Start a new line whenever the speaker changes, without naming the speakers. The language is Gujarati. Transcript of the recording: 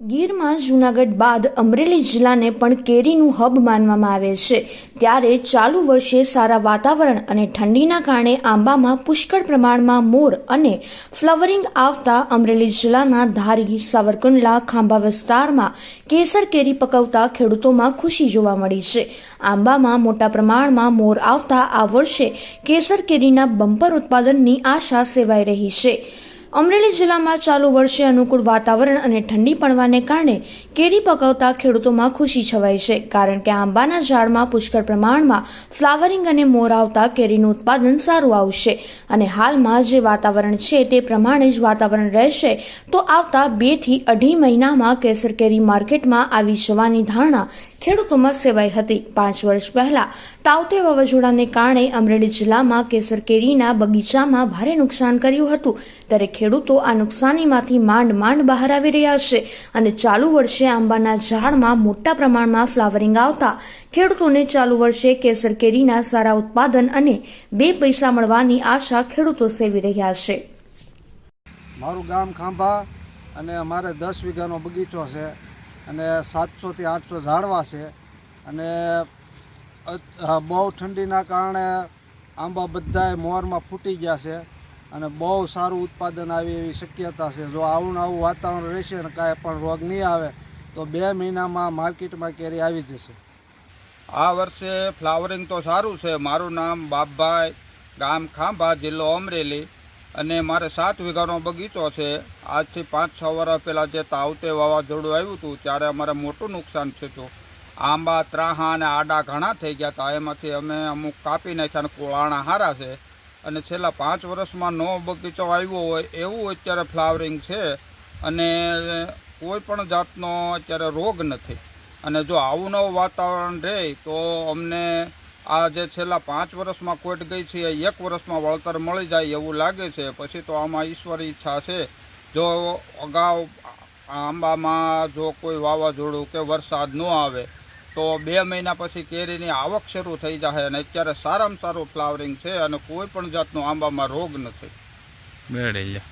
ગીરમાં જૂનાગઢ બાદ અમરેલી જિલ્લાને પણ કેરીનું હબ માનવામાં આવે છે. ત્યારે ચાલુ વર્ષે સારા વાતાવરણ અને ઠંડીના કારણે આંબામાં પુષ્કળ પ્રમાણમાં મોર અને ફ્લવરિંગ આવતા અમરેલી જિલ્લાના ધારી, સાવરકુંડલા, ખાંભા વિસ્તારમાં કેસર કેરી પકવતા ખેડૂતોમાં ખુશી જોવા મળી છે. આંબામાં મોટા પ્રમાણમાં મોર આવતા આ વર્ષે કેસર કેરીના બમ્પર ઉત્પાદનની આશા સેવાઈ રહી છે. અમરેલી જિલ્લામાં ચાલુ વર્ષે અનુકૂળ વાતાવરણ અને ઠંડી પડવાને કારણે કેરી પકવતા ખેડૂતોમાં ખુશી છવાઈ છે, કારણ કે આંબાના ઝાડમાં પુષ્કળ પ્રમાણમાં ફ્લાવરિંગ અને મોર આવતા કેરીનું ઉત્પાદન સારું આવશે. અને હાલમાં જે વાતાવરણ છે તે પ્રમાણે જ વાતાવરણ રહેશે, તો આવતા બેથી અઢી મહિનામાં કેસર કેરી માર્કેટમાં આવી જવાની ધારણા ખેડૂતોમાં સેવાઈ હતી. પાંચ વર્ષ પહેલા તાવતે વાવાઝોડાને કારણે અમરેલી જિલ્લામાં કેસર કેરીના બગીચામાં ભારે નુકસાન કર્યું હતું. ત્યારે ખેડૂતો આ નુકસાનીમાંથી માંડ માંડ બહાર આવી રહ્યા છે અને ચાલુ વર્ષે આંબાના ઝાડમાં મોટા પ્રમાણમાં ફ્લાવરિંગ આવતા. ખેડૂતોને ચાલુ વર્ષે કેસર કેરીના સારા ઉત્પાદન અને બે પૈસા મળવાની આશા ખેડૂતો સેવી રહ્યા છે.
મારું ગામ ખાંભા અને અમારે દસ વીઘાનો બગીચો છે અને સાતસોથી આઠસો ઝાડવા છે અને બહુ ઠંડીના કારણે આંબા બધાએ મોરમાં ફૂટી ગયા છે. અને બહુ સારું ઉત્પાદન આવે એવી શક્યતા છે. જો આવું આવું વાતાવરણ રહેશે ને કાંઈ પણ રોગ નહીં આવે, તો બે મહિનામાં માર્કેટમાં કેરી આવી જશે.
આ વર્ષે ફ્લાવરિંગ તો સારું છે. મારું નામ બાપભાઈ, ગામ ખાંભા, જિલ્લો અમરેલી અને મારે સાત વીઘાનો બગીચો છે. આજથી પાંચ છ વર્ષ પહેલાં જે તાવતે વાવાઝોડું આવ્યું હતું, ત્યારે અમારે મોટું નુકસાન થયું હતું. આંબા, ત્રાહા અને આડા ઘણા થઈ ગયા હતા. એમાંથી અમે અમુક કાપી નાખ્યા અને કોળાણા હારા છે. અને છેલ્લા પાંચ વર્ષમાં નવો બગીચો આવ્યો હોય એવું અત્યારે ફ્લાવરિંગ છે. અને કોઈ પણ જાતનો અત્યારે રોગ નથી. અને જો આવું નવું વાતાવરણ રહે તો અમને આ જે છેલ્લા પાંચ વર્ષમાં ખોટ ગઈ છે એક વર્ષમાં વળતર મળી જાય એવું લાગે છે. પછી તો આમાં ઈશ્વર ઈચ્છા છે. જો અગાઉ આંબામાં જો કોઈ વાવાઝોડું કે વરસાદ ન આવે તો બે મહિના પછી કેરીની આવક શરૂ થઈ જશે અને અત્યારે સારામાં સારું ફ્લાવરિંગ છે અને કોઈ પણ જાતનો આંબામાં રોગ નથી.
મેળવી લે